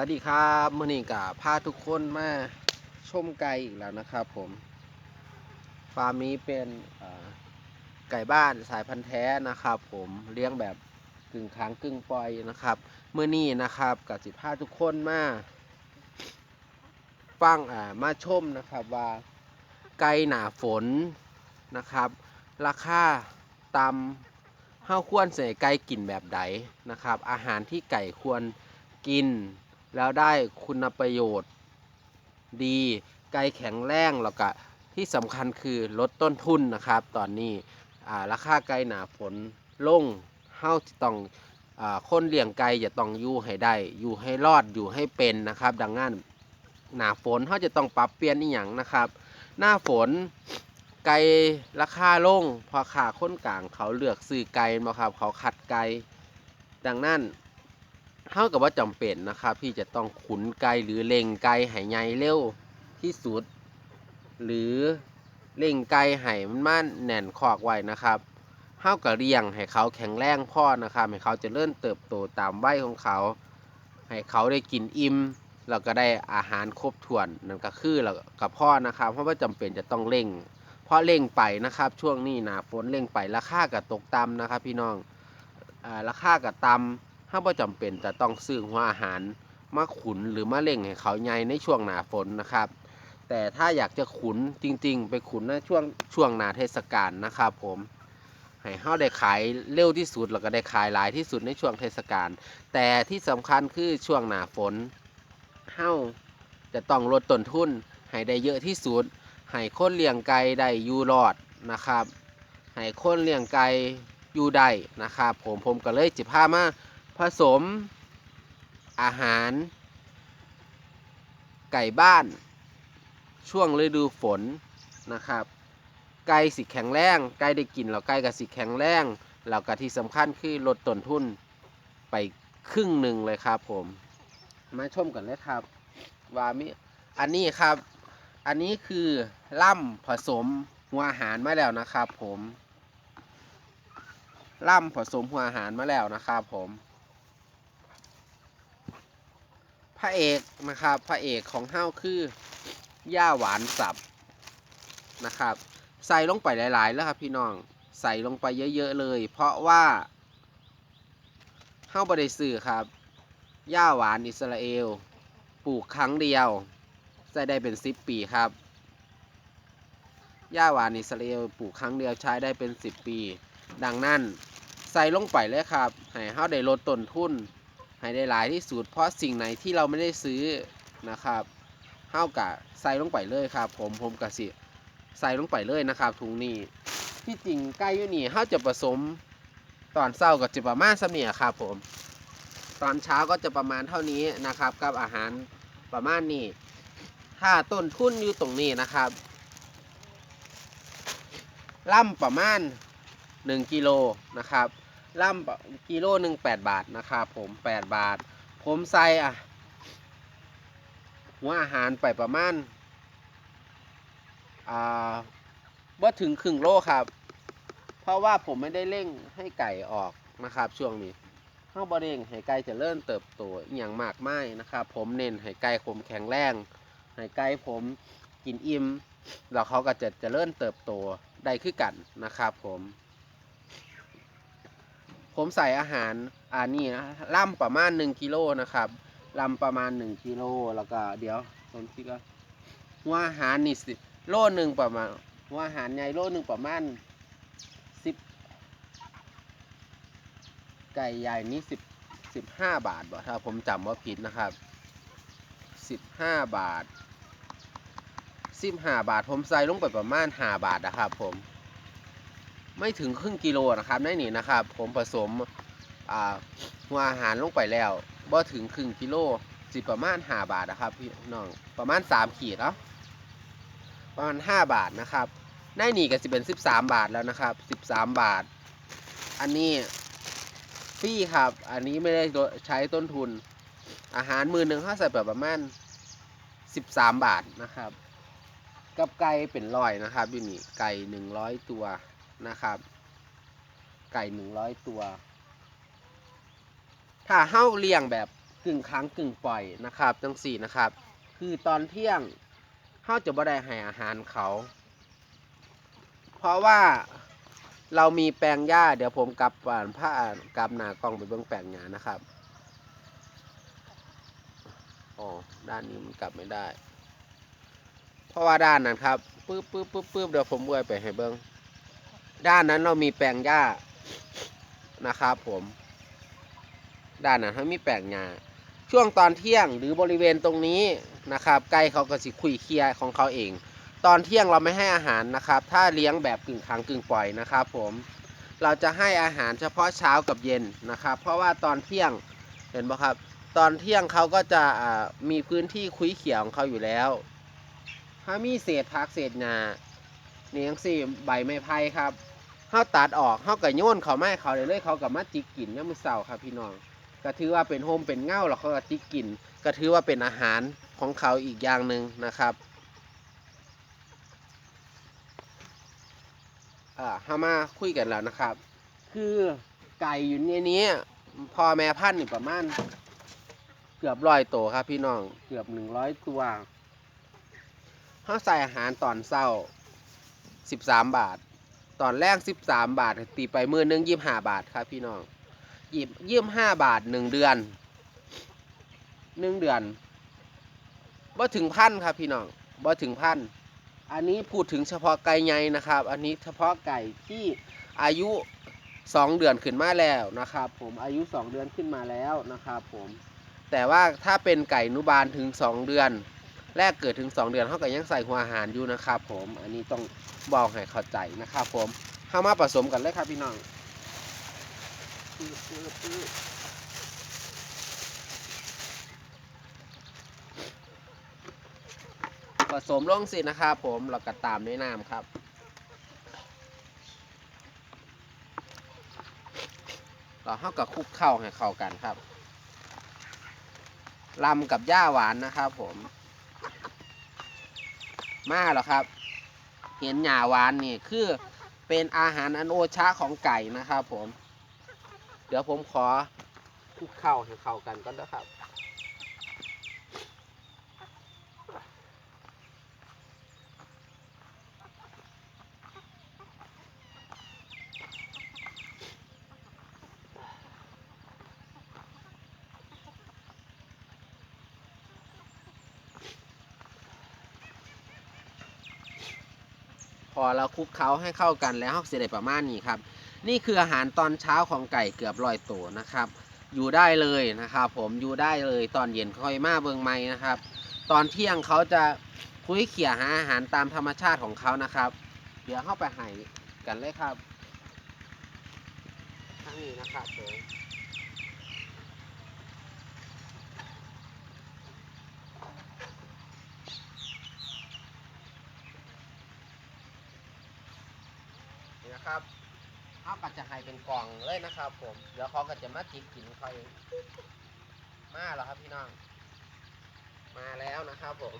วัสดีครับมื่อนี้กับพาทุกคนมาชมไก่อีกแล้วนะครับผม ฟาร์มนี้เป็นไก่บ้านสายพันธุ์แท้นะครับ ผมเลี้ยงแบบกึ่งค้างกึ่งปล่อยนะครับเมื่อนี้นะครับกับสิพาทุกคนมาฟังอ่ามาชมนะครับว่าไก่หนาฝนนะครับ ราคาตำห้าควรใส่ไก่กินแบบใดนะครับ อาหารที่ไก่ควรกิน แล้วได้คุณประโยชน์ดี ไก่แข็งแรงแล้วก็ที่สำคัญคือลดต้นทุนนะครับ ตอนนี้ราคาไก่หนาฝนลงเฮาจะต้องอคนเลี้ยงไก่จะต้องอยู่ให้ได้ อยู่ให้รอดอยู่ให้เป็นนะครับ ดังนั้นหนาฝนเขาจะต้องปรับเปลี่ยนอีหยังนะครับ หน้าฝนไก่ราคาลงพอขาค้นกลางเขาเลือกซื้อไก่มาครับ เขาขัดไก่ดังนั้น เท่ากับว่าจำเป็นนะครับที่จะต้องขุนไกลหรือเล็งไกลให้ใหญ่เร็วที่สุด หรือเล็งไกลให้มันมาแน่นคอกไว้นะครับเท่ากับเลี้ยงให้เขาแข็งแรงพ่อนะครับให้เขาจะเริ่มเติบโตตามวัยของเขา ให้เขาได้กินอิ่มแล้วก็ได้อาหารครบถ้วนนั่นก็คือแล้วกับพ่อนะครับ เพราะว่าจำเป็นจะต้องเร่ง เพราะเร่งไปนะครับ ช่วงนี้หนาฝนเร่งไปราคาก็ตกต่ำนะครับ พี่น้องอราคาก็ต่ำ ถ้าประจำเป็นจะต้องซื้อหัวอาหารมาขุนหรือมาเล่งให้เขาใหญ่ในช่วงหนาฝนนะครับ แต่ถ้าอยากจะขุนจริง ๆ ไปขุนในช่วงช่วงหนาเทศกาลนะครับผมให้เขาได้ขายเร็วที่สุดแล้วก็ได้ขายหลายที่สุดในช่วงเทศกาลแต่ที่สำคัญคือช่วงหนาฝนเฮาจะต้องลดต้นทุนให้ได้เยอะที่สุดให้คนเลี้ยงไก่ได้อยู่รอดนะครับให้คนเลี้ยงไก่อยู่ได้นะครับ ผมผมก็เลยจิพามา ผสม อาหาร ไก่บ้าน ช่วงฤดูฝนนะครับ ไก่สิแข็งแรงไก่ได้กินแล้วไก่ก็สิแข็งแรงแล้วก็ที่สำคัญคือลดต้นทุนไปครึ่งหนึ่งเลยครับผม มาชมกันเลยครับ ว่ามีอันนี้ครับ อันนี้คือล่ำผสมหัวอาหารมาแล้วนะครับผมล่ำผสมหัวอาหารมาแล้วนะครับผม พ ระเอกนะครับพระเอกของเฮ้าคือย่าหวานสับนะครับ ใส่ลงไปหลาย ๆ แล้วครับพี่น้องใส่ลงไปเยอะ ๆ เลย เพราะว่าเฮ้าบริสื่อครับย่าหวานอิสราเอล ปลูกครั้งเดียวใส่ได้เป็นสิบปีครับย่าหวานอิสราเอลปลูกครั้งเดียวใช้ได้เป็นสิบปี ดังนั้น ใส่ลงไปเลยครับให้เฮ้าได้ลดต้นทุน ให้ได้หลายที่สุดเพราะสิ่งไหนที่เราไม่ได้ซื้อนะครับเท่ากับใส่ลงไปเลยครับ ผมผมกะสิใส่ลงไปเลยนะครับถุงนี้ที่จริงไก่อยู่นี่เฮาจะผสมตอนเช้าก็จะประมาณสเนียครับผม ตอนเช้าก็จะประมาณเท่านี้นะครับ กับอาหารประมาณนี้ถ้าต้นทุนอยู่ตรงนี้นะครับล่ำประมาณ 1 กิโลนะครับ ล่ำกิโลหนึ่งแปดบาทนะครับผมแปดบาท ผมใส่อะ หัวอาหารไปประมาณอ่าว่าถึงครึ่งโลครับ เพราะว่าผมไม่ได้เร่งให้ไก่ออกนะครับ ช่วงนี้ข้าวบะเร่งให้ไก่จะเริ่มเติบโตอย่างมากมายนะครับ ผมเน้นให้ไก่ผมแข็งแรงให้ไก่ผมกินอิ่มแล้วเขาก็จะจะเริ่มเติบโตได้คือกันนะครับผม ผมใส่อาหารอันนี้นะล่ำประมาณ1กิโลนะครับล่ำประมาณ1กิโลแล้วก็เดี๋ยวผมคิดว่าหัวอาหารนี่สิโลหนึ่งประมาณหัวอาหารใหญ่โลหนึ่งประมาณสิบไก่ใหญ่นี่สิบสิบห้าบาทบ่ถ้าผมจำว่าผิดนะครับสิบห้าบาทสิบห้าบาทผมใส่ลงไปประมาณห้าบาทนะครับผม ไม่ถึงครึ่งกิโลนะครับในนี่นะครับ ผมผสมหัวอาหารลงไปแล้วบ่ถึงครึ่งกิโลสิประมาณห้าบาทนะครับพี่น้องประมาณสามขีดเนาะประมาณห้าบาทนะครับในนี่ก็จะเป็นสิบสามบาทแล้วนะครับสิบสามบาท อันนี้ฟรีครับ อันนี้ไม่ได้ใช้ต้นทุน อาหารมือหนึ่งถ้าใส่แบบประมาณสิบสามบาทนะครับ กับไก่เป็นร้อยนะครับอยู่นี่ไก่หนึ่งร้อยตัว นะครับ ไก่หนึ่งร้อยตัว ถ้าเฮ้าเลี้ยงแบบกึ่งค้างกึ่งปล่อยนะครับจังสี่นะครับ คือตอนเที่ยงเขาจะบ่ได้ให้อาหารเขา เพราะว่าเรามีแปลงหญ้า เดี๋ยวผมกลับป่านผ้ากลับหนากล้องไปเบื้องแปลงหญ้านะครับอ๋อด้านนี้มันกลับไม่ได้ เพราะว่าด้านนั้นครับปึ๊บปึ๊บปึ๊บปึ๊บเดี๋ยวผมเบื่อไปให้เบิ้อง ด้านนั้นเรามีแปลงหญ้านะครับผม ด้านนั้นเขามีแปลงหญ้าช่วงตอนเที่ยงหรือบริเวณตรงนี้นะครับไก่เขาก็สิคุยเคลียของเขาเอง ตอนเที่ยงเราไม่ให้อาหารนะครับ ถ้าเลี้ยงแบบกึ่งค้างกึ่งปล่อยนะครับผมเราจะให้อาหารเฉพาะเช้ากับเย็นนะครับ เพราะว่าตอนเที่ยงเห็นปะครับ ตอนเที่ยงเขาก็จะมีพื้นที่คุยเขียวของเขาอยู่แล้วถ้ามีเศษพักเศษงา นี่ยังสี่ใบไม้ไผ่ครับเขาตัดออกเขาก็โยนเขาไม่เขาเลยเลยเขากับมาจิกกินเนี่ยมือเสาครับพี่น้องก็ถือว่าเป็นโฮมเป็นเง่าแล้วเขาก็จิกกินก็ถือว่าเป็นอาหารของเขาอีกอย่างหนึ่งนะครับอ่าเฮามาคุยกันแล้วนะครับ คือไก่อยู่ในนี้พ่อแม่พันธุ์นี่ประมาณเกือบร้อยตัวครับพี่น้องเกือบหนึ่งร้อยตัวเขาใส่อาหารตอนเศร้า สิบสามบาท ตอนแรกสิบสามบาท ตีไปมือหนึงยี่ห้าบาทครับพี่น้องยิบยี่สิบห้าบาทหนึ่งเดือนหนึ่งเดือนบ่ถึงพันครับพี่น้องบ่ถึงพันอันนี้พูดถึงเฉพาะไก่ใหญ่นะครับ อันนี้เฉพาะไก่ที่อายุสองเดือนขึ้นมาแล้วนะครับ ผมอายุสองเดือนขึ้นมาแล้วนะครับ ผม แต่ว่าถ้าเป็นไก่นุบาลถึงสองเดือน แรกเกิดถึงสองเดือนเขาก็ยังใส่หัวอาหารอยู่นะครับผมอันนี้ต้องบอกให้เข้าใจนะครับผมเข้ามาผสมกันเลยครับพี่น้องผสมลงสินะครับผมเราก็ตามด้วยน้ำครับเราเข้ากับคุกเข้าให้เข้ากันครับลำกับหญ้าหวานนะครับผม มาหรอครับ เห็นหญ้าหวานนี่คือเป็นอาหารอันโอชะของไก่นะครับผม เดี๋ยวผมขอคลุกเข้าให้เข้ากันก่อนนะครับ พอเราคลุกเคล้าให้เข้ากันแล้วเสร็จประมาณนี้ครับ นี่คืออาหารตอนเช้าของไก่เกือบรอยตัวนะครับ อยู่ได้เลยนะครับ ผมอยู่ได้เลยตอนเย็นค่อยมาเบิงไม้นะครับ ตอนเที่ยงเขาจะคุยเขี่ยหาอาหารตามธรรมชาติของเขานะครับ เดี๋ยวเข้าไปให้กันเลยครับทั้งนี้นะครับผม นะครับเขาก็จะให้เป็นกล่องเลยนะครับ ผม เดี๋ยวเขาก็จะมาจิกกินเขาเอง มาแล้วครับพี่น้อง มาแล้วนะครับผม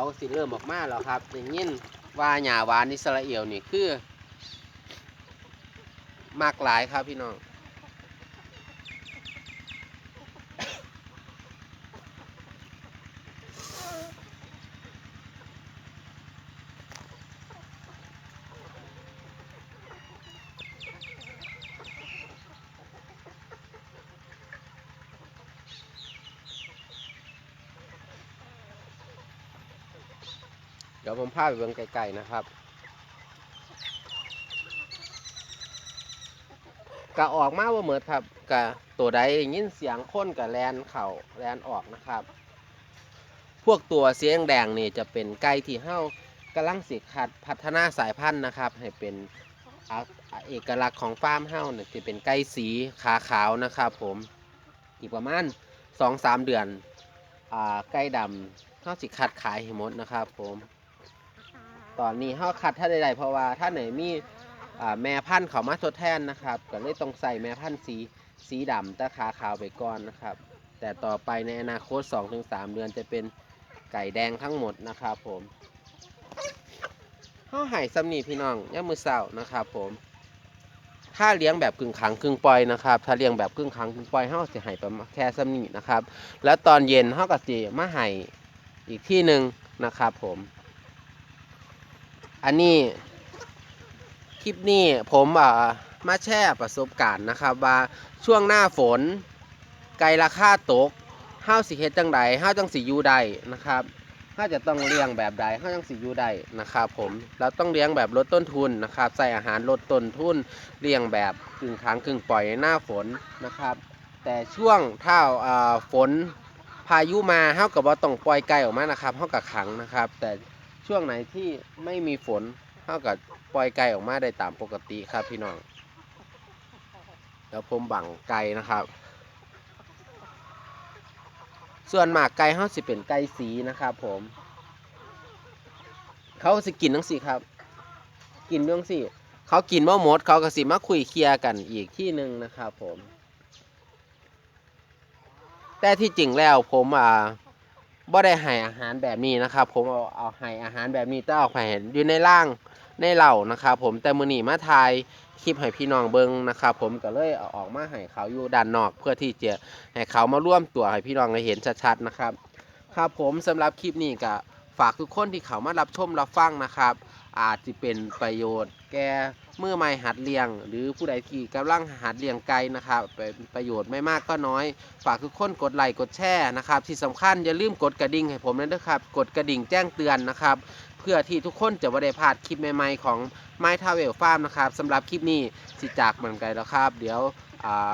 เขาสิเริ่มออกมาแล้วครับอย่างนี้ว่าหญ้าหวานอิสราเอลนี่คือมากหลายครับพี่น้อง ผมพาไปเบิ่งไกลๆนะครับกะออกมาบ่าเหมือดครับกะตัวใดยินเสียงค้นกะแลนเข่าแลนออกนะครับ พวกตัวเสียงแดงนี่จะเป็นไก่ที่เฮากำลังสิคัดพัฒนาสายพันธุ์นะครับ ให้เป็นเอกลักษณ์ของฟาร์มเฮาเนี่ยจะเป็นไก่สีขาขาวนะครับผมอีกประมาณ2-3เดือนอไก่ดำเฮาสิคัดขายให้หมดนะครับผม ตอนนี้เฮาคัดท่าใดๆเพราะว่าถ้าไหนมีอ่าแม่พันธุ์เขามาทดแทนนะครับก็เลยต้องใส่แม่พันธุ์สีสีดำต่ขาขาวไปก่อนนะครับ แต่ต่อไปในอนาคต 2-3 เดือนจะเป็นไก่แดงทั้งหมดนะครับผมเฮาให้สำนีพี่น้องย่ามมือเศร้านะครับผมถ้าเลี้ยงแบบกึ่งขังกึ่งปล่อยนะครับ ถ้าเลี้ยงแบบกึ่งขังกึ่งปล่อยเฮาสิให้ประมาณแค่สำนีนะครับ แล้วตอนเย็นเฮาก็สิมาให้อีกที่หนึ่งนะครับผม อันนี้คลิปนี้ผมอ่ามาแชร์ประสบการณ์นะครับว่าช่วงหน้าฝน ไก่ราคาตกเฮาสิเฮ็ดจังใดเฮาจังสิอยู่ได้นะครับเฮาจะต้องเลี้ยงแบบใดเฮาจังสิอยู่ได้นะครับผมเราต้องเลี้ยงแบบลดต้นทุนนะครับใส่อาหารลดต้นทุนเลี้ยงแบบกึ่งค้างกึ่งปล่อยในหน้าฝนนะครับ แต่ช่วงถ้าอ่าฝนพายุมาเฮาก็บ่ต้องปล่อยไก่ออกมานะครับเฮาก็ขังนะครับ แต่ ช่วงไหนที่ไม่มีฝนเฮาก็ปล่อยไก่ออกมาได้ตามปกติครับพี่น้องแล้วผมบังไก่นะครับ ส่วนหมากไก่เฮาสิเป็นไก่สีนะครับ ผม เขาสิกินทั้งสี่ครับ กินเรื่องสี่เขากินว่าหมด เขาก็สิมาคุยเคลียร์กันอีกที่หนึ่งนะครับผม แต่ที่จริงแล้วผมอ่า บ่ได้ให้อาหารแบบนี้นะครับ ผมเอาเอาให้อาหารแบบนี้แต่เอาให้อยู่ในร่างในเหล่านะครับ ผมแต่มือหนีมาทายคลิปให้พี่น้องเบิ้งนะครับ ผมก็เลยเอาออกมาให้เขาอยู่ด้านนอก เพื่อที่จะให้เขามาร่วมตัวให้พี่น้องได้เห็นชัดๆนะครับ ครับผมสำหรับคลิปนี้ก็ฝากทุกคนที่เขามารับชมรับฟังนะครับ อาจจะเป็นประโยชน์ แก่มือใหม่หัดเลี้ยง หรือผู้ใดที่กำลังหัดเลี้ยงไก่นะครับเป็นประโยชน์ไม่มากก็น้อย ฝากทุกคนกดไลค์กดแชร์นะครับที่สำคัญอย่าลืมกดกระดิ่งให้ผมด้วยนะครับกดกระดิ่งแจ้งเตือนนะครับ เพื่อที่ทุกคนจะไม่ได้พลาดคลิปใหม่ๆของไม้ทาเวลฟาร์มนะครับสำหรับคลิปนี้สิจากเหมือนไกลแล้วครับ เดี๋ยวอ่า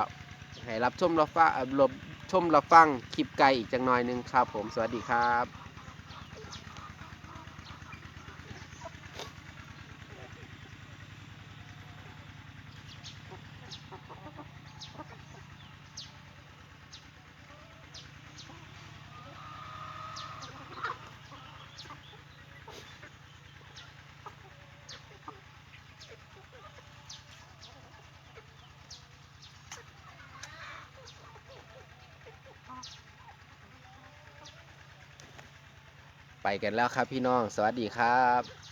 ให้รับชมรับฟังรับชมรับฟังคลิปไกลอีกจังหน่อยหนึงครับ ผมสวัสดีครับ ไปกันแล้วครับพี่น้อง สวัสดีครับ